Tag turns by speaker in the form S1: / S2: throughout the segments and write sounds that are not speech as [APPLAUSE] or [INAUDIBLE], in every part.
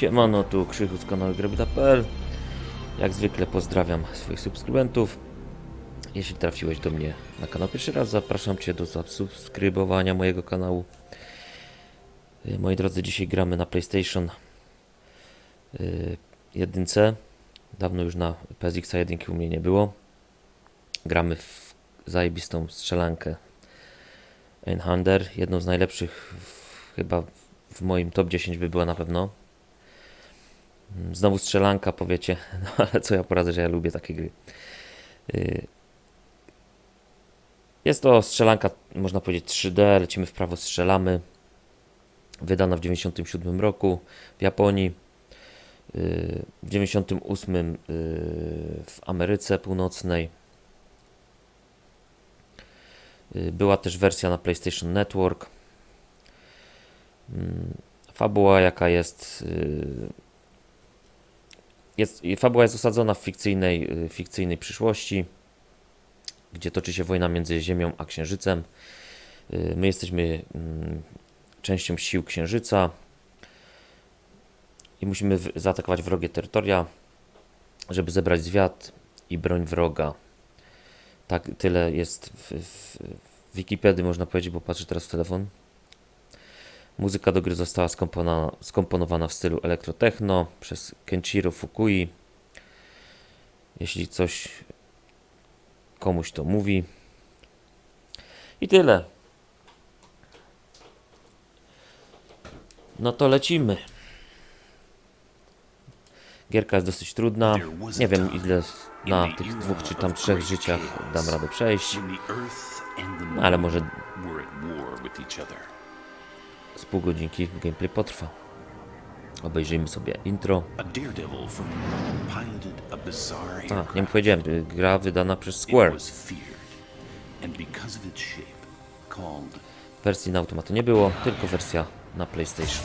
S1: Siemano, tu Krzychu z kanału Grebita.pl Jak zwykle pozdrawiam swoich subskrybentów. Jeśli trafiłeś do mnie na kanał pierwszy raz, zapraszam Cię do zasubskrybowania mojego kanału. Y, Moi drodzy, dzisiaj gramy na PlayStation y, jedynce. Dawno już na PSX 1 u mnie nie było. Gramy w zajebistą strzelankę Einhander, jedną z najlepszych w, chyba w moim top 10 by była na pewno. Mm, Znowu strzelanka, powiecie, [LAUGHS] no ale co ja poradzę, że ja lubię takie gry. Y, Jest to strzelanka, można powiedzieć 3D, lecimy w prawo, strzelamy. Wydana w 97 roku w Japonii, y, w 98 y, w Ameryce Północnej. Była też wersja na PlayStation Network. Mm, Fabuła jaka jest, jest fabuła jest osadzona w fikcyjnej, y, fikcyjnej przyszłości, gdzie toczy się wojna między Ziemią a Księżycem. Y, My jesteśmy mm, częścią sił Księżyca i musimy zaatakować wrogie terytoria, żeby zebrać zwiat i broń wroga. Tak, tyle jest w, w, w Wikipedii, można powiedzieć, bo patrzę teraz w telefon. Muzyka do gry została skompona, skomponowana w stylu elektrotechno przez Kenshiro Fukui. Jeśli coś komuś to mówi. I tyle. No to lecimy. Gierka jest dosyć trudna. Nie wiem ile na tych dwóch czy tam trzech życiach dam radę przejść. ale może z pół godzinki gameplay potrwa. Obejrzyjmy sobie intro.
S2: A
S1: nie powiedziałem, gra wydana przez Square. Wersji na automatu nie było, tylko wersja na PlayStation.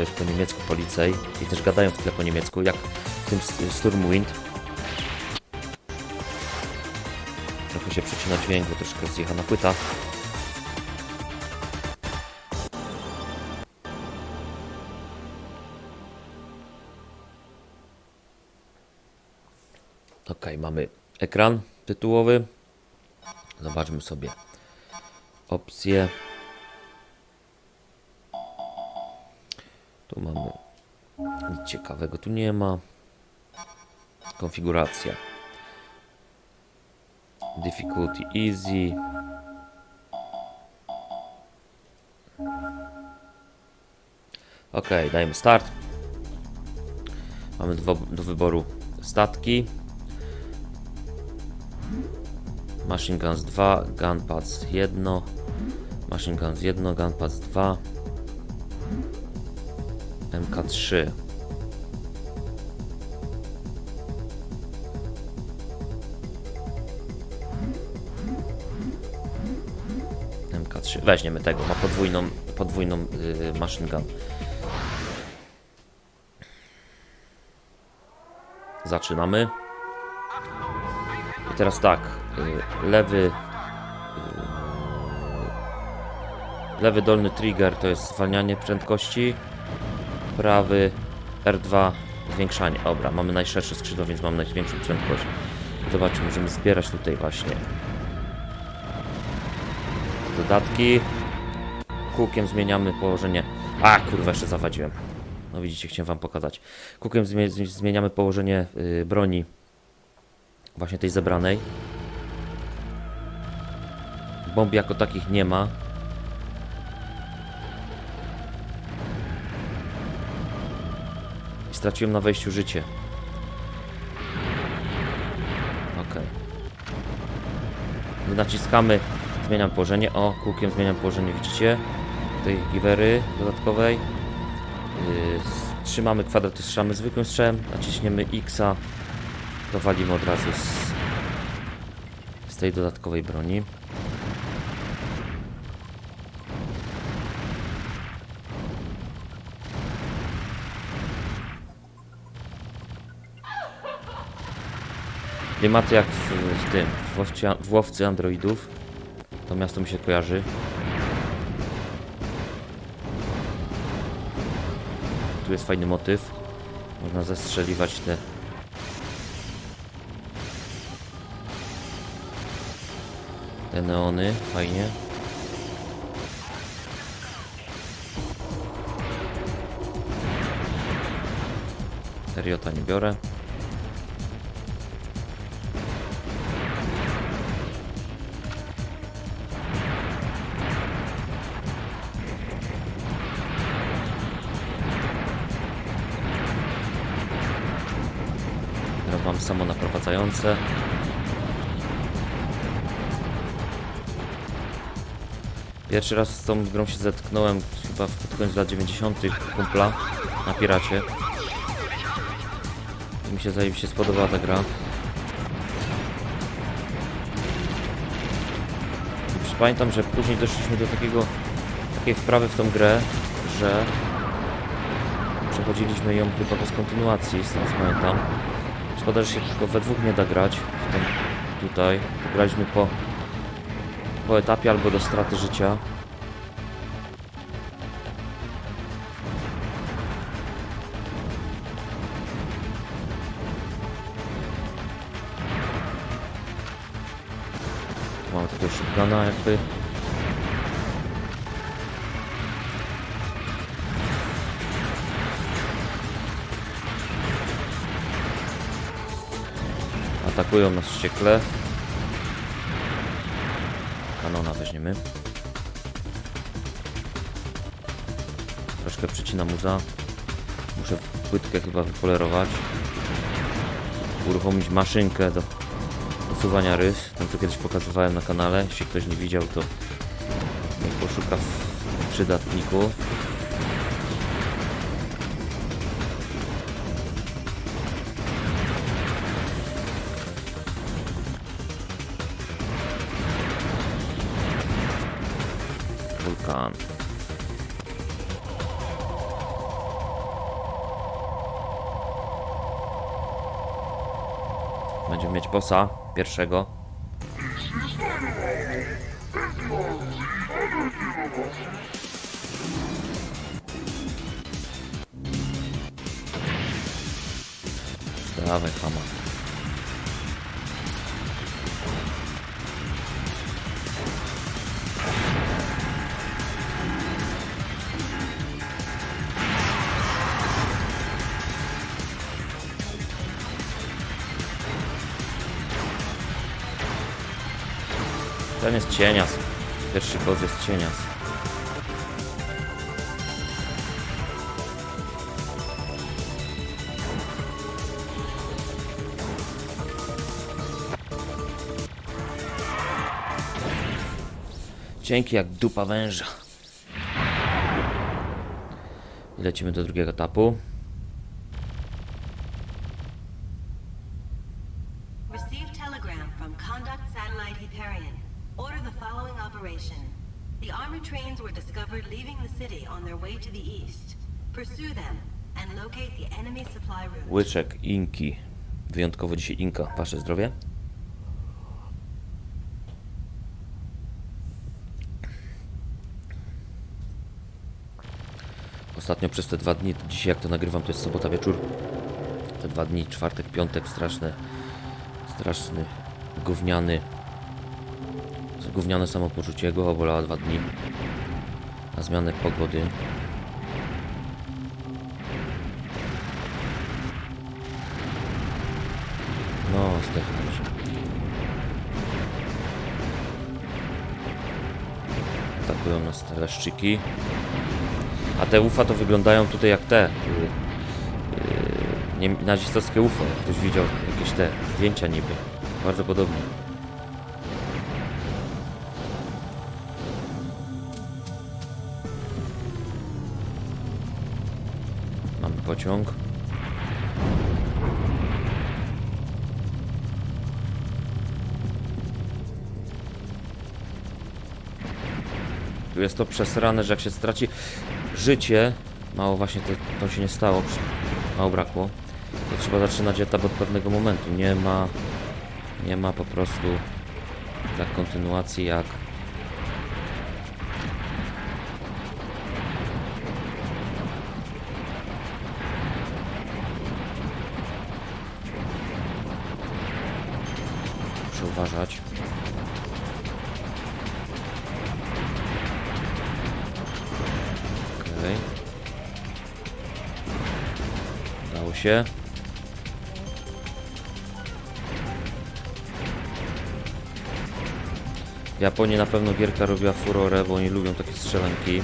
S1: To jest po niemiecku policej i też gadają w tle po niemiecku, jak w tym Sturmwind. Trochę się przecina dźwięk, bo troszkę zjechana płyta. Ok, mamy ekran tytułowy. Zobaczmy sobie opcje. Tu mamy nic ciekawego, tu nie ma. Konfiguracja. Difficulty easy. Ok, dajemy start. Mamy dwo, do wyboru statki. Machine Guns 2, Gunpads 1, Machine Guns 1, Gunpads 2, MK3. MK3. Weźmiemy tego, ma podwójną, podwójną yy, gun. Zaczynamy. I teraz tak, y, lewy y, lewy dolny trigger to jest zwalnianie prędkości, prawy R2 zwiększanie. Dobra, mamy najszersze skrzydło, więc mamy największą prędkość. Zobaczmy, możemy zbierać tutaj właśnie dodatki. Kółkiem zmieniamy położenie. A, kurwa, jeszcze zawadziłem. No widzicie, chciałem wam pokazać. Zmi- zmieniamy położenie y, broni właśnie tej zebranej. Bomb jako takich nie ma. Straciłem na wejściu życie. Ok. Naciskamy, zmieniam położenie. O, kółkiem zmieniam położenie, widzicie? Tej giwery dodatkowej. Yy, trzymamy kwadrat, strzelamy zwykłym strzałem. Naciśniemy X-a. To walimy od razu z, z tej dodatkowej broni. Klimaty jak w, w tym, w łowcy, w łowcy androidów. To miasto mi się kojarzy. Tu jest fajny motyw. Można zastrzeliwać te te neony, fajnie. Teriota nie biorę. Pierwszy raz z tą grą się zetknąłem chyba pod koniec lat 90. kumpla na piracie. I mi się zajebiście spodobała ta gra. I pamiętam, że później doszliśmy do takiego takiej wprawy w tą grę, że przechodziliśmy ją chyba bez kontynuacji, z tego co pamiętam. Szkoda, że się tylko we dwóch nie da grać w tym, tutaj. Graliśmy po po etapie albo do straty życia. Mamy takiego shotguna jakby. Atakują nas wściekle. Kanona weźmiemy. Troszkę przycina muza. Muszę płytkę chyba wypolerować. Uruchomić maszynkę do usuwania rys. Ten co kiedyś pokazywałem na kanale. Jeśli ktoś nie widział to poszuka w przydatniku. Będziemy mieć bossa pierwszego. Dawaj, chama. Cienias. Pierwszy boss jest cienias. Dzięki jak dupa węża. I lecimy do drugiego etapu. Łyczek, inki. Wyjątkowo dzisiaj inka. Wasze zdrowie. Ostatnio przez te dwa dni, dzisiaj jak to nagrywam, to jest sobota wieczór. Te dwa dni, czwartek, piątek, straszne, straszny, gówniany, gówniane samopoczucie go obolała dwa dni. Na zmianę pogody. Leszczyki. A te ufa to wyglądają tutaj jak te. Yy, yy, nazistowskie UFO. Jak ktoś widział jakieś te zdjęcia niby. Bardzo podobnie. Mamy pociąg. Jest to przesrane, że jak się straci życie, mało właśnie to, to się nie stało, mało brakło, to trzeba zaczynać etap od pewnego momentu. Nie ma Nie ma po prostu tak kontynuacji jak uważać. Się. W Japonii na pewno gierka robiła furorę, bo oni lubią takie strzelanki.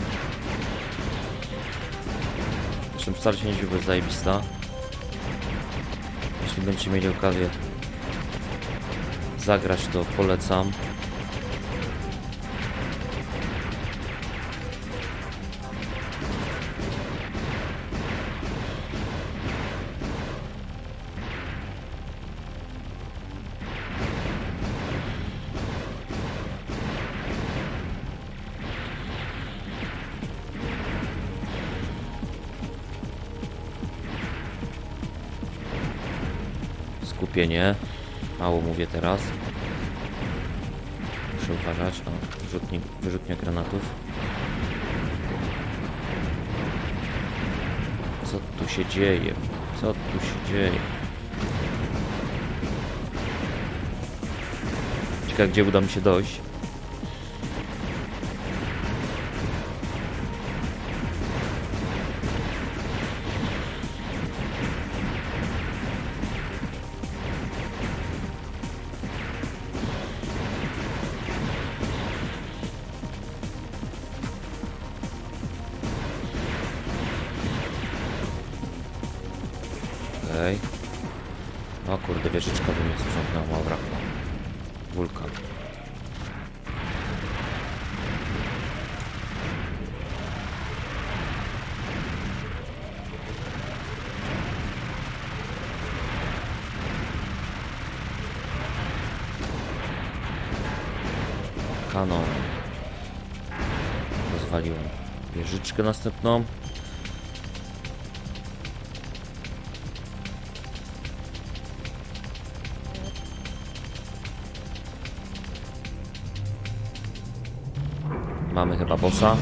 S1: Zresztą wcale się nie dziwi, bo jest zajebista. Jeśli będziecie mieli okazję zagrać, to polecam. Skupienie. Mało mówię teraz. Muszę uważać. O, wyrzutnik, granatów. Co tu się dzieje? Co tu się dzieje? Ciekawe, gdzie uda mi się dojść. Kanon. Rozwaliłem wieżyczkę następną. Mamy chyba bossa.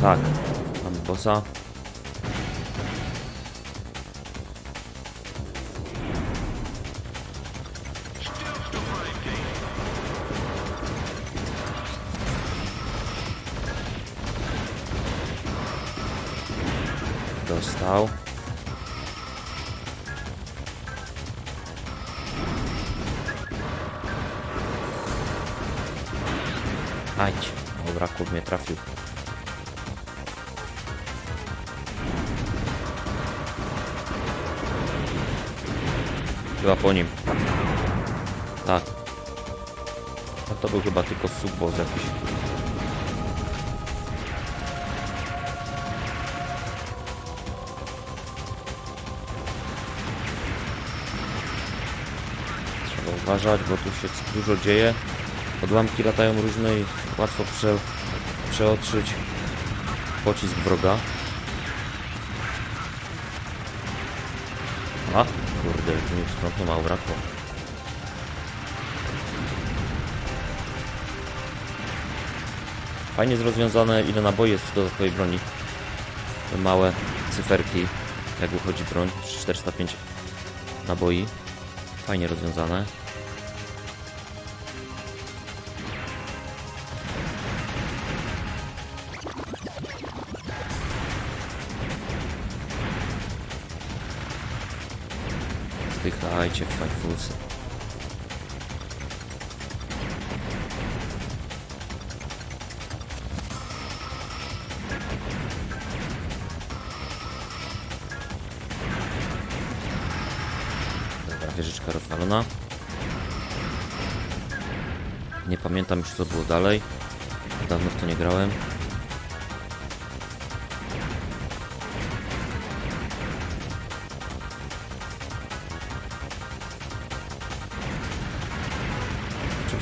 S1: Tak, mamy bossa. Dostał. Ajdź. Dobra, kub mnie trafił. Chyba po nim. Tak. A to był chyba tylko subboss jakiś. Uważać, bo tu się dużo dzieje. Odłamki latają różne i łatwo prze, przeotrzyć pocisk wroga. A, kurde, tu mi sprzątno mało brakło. Fajnie jest rozwiązane, ile naboi jest w dodatkowej broni. Te małe cyferki, jak wychodzi broń, 405 naboi. Fajnie rozwiązane. Zdychajcie, fajfusy. Dobra, wieżyczka rozwalona. Nie pamiętam już co było dalej. Dawno w to nie grałem.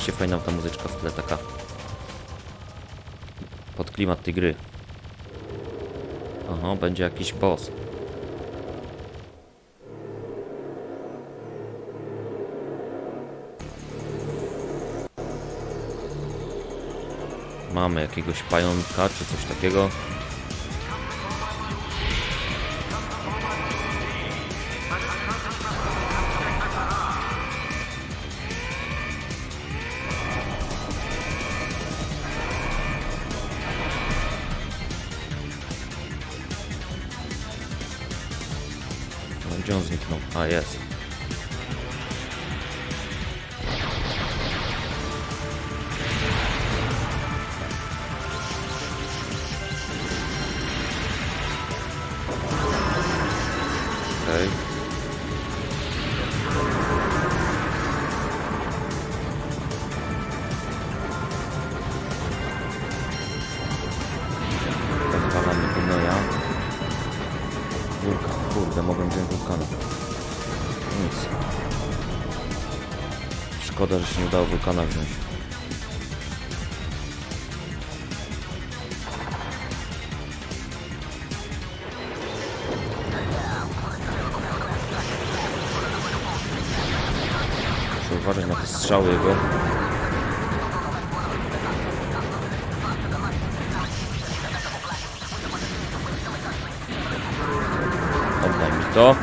S1: Rzeczywiście fajna ta muzyczka w tle, taka pod klimat tej gry. Aha, będzie jakiś boss. Mamy jakiegoś pająka czy coś takiego. Okej. Rozwalamy gnoja. Wulkan, kurde, mogłem wziąć wulkana. Nic. Szkoda, że się nie udało wulkana wziąć. Strzały jego. Oddaj mi to.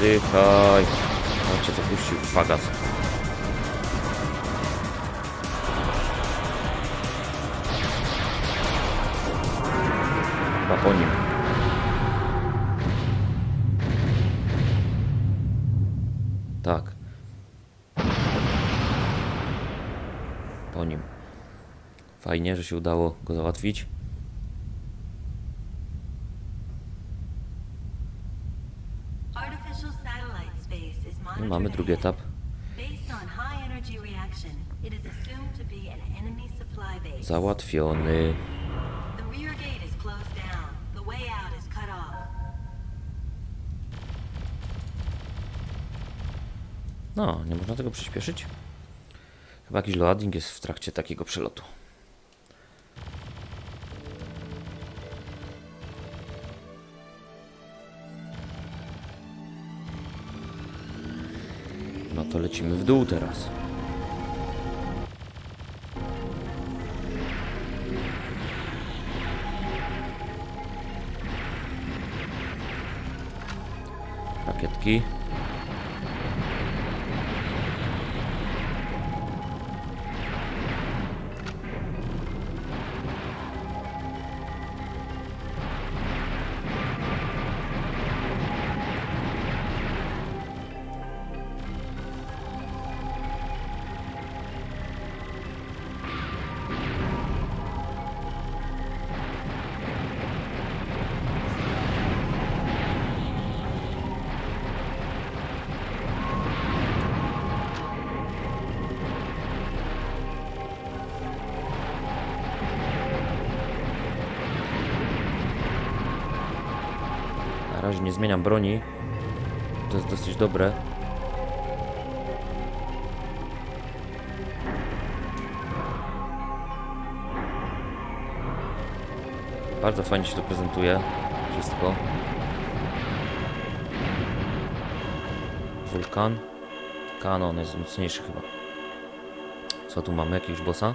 S1: Dychaj. On cię to puścił, fagas. Fajnie, że się udało go załatwić. Mamy drugi etap. Załatwiony. No, nie można tego przyspieszyć? Chyba jakiś loading jest w trakcie takiego przelotu. To lecimy w dół teraz. Rakietki. Razie nie zmieniam broni. To jest dosyć dobre. Bardzo fajnie się to prezentuje. Wszystko. Wulkan. Kanon jest mocniejszy chyba. Co tu mamy? Jakiegoś bossa?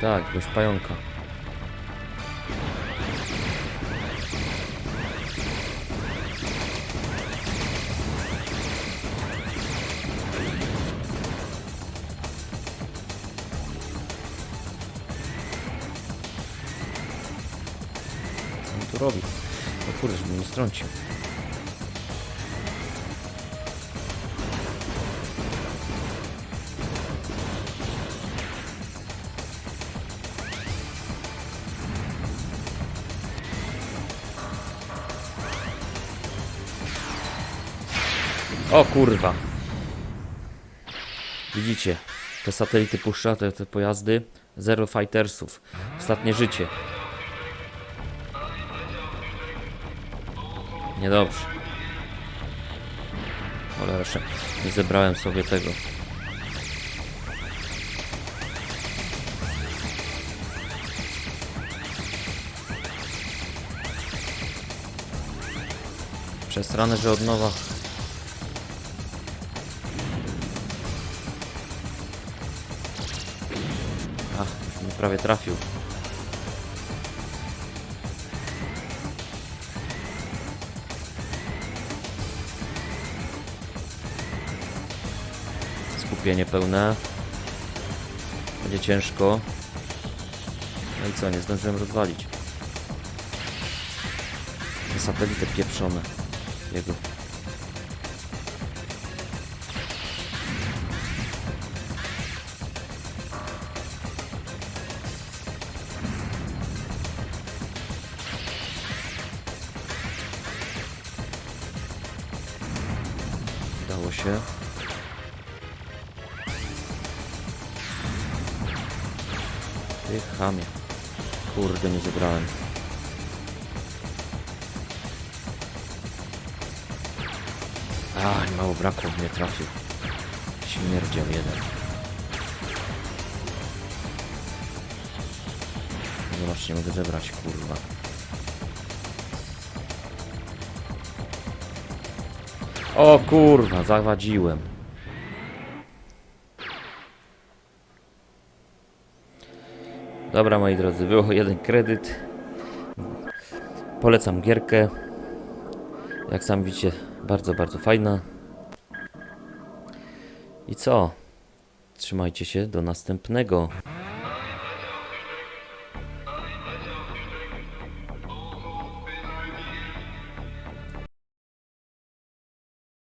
S1: Tak, jakiegoś pająka. Tu robi? Kurde, żeby mnie nie strącił. O kurwa. Widzicie, te satelity puszcza, te, te pojazdy. Zero fightersów. Ostatnie życie. Niedobrze. Cholera, jeszcze nie zebrałem sobie tego. Przesrane, że od nowa prawie trafił. Skupienie pełne. Będzie ciężko. No i co, nie zdążyłem rozwalić. Te satelity pieprzone. Jego. Chamie. Kurde, nie zebrałem. A, mało brakło, mnie trafił. Śmierdział jeden. Zobacz, nie mogę zebrać, kurwa. O kurwa, zawadziłem. Dobra, moi drodzy, było jeden kredyt. Polecam gierkę. Jak sam widzicie, bardzo, bardzo fajna. I co? Trzymajcie się do następnego.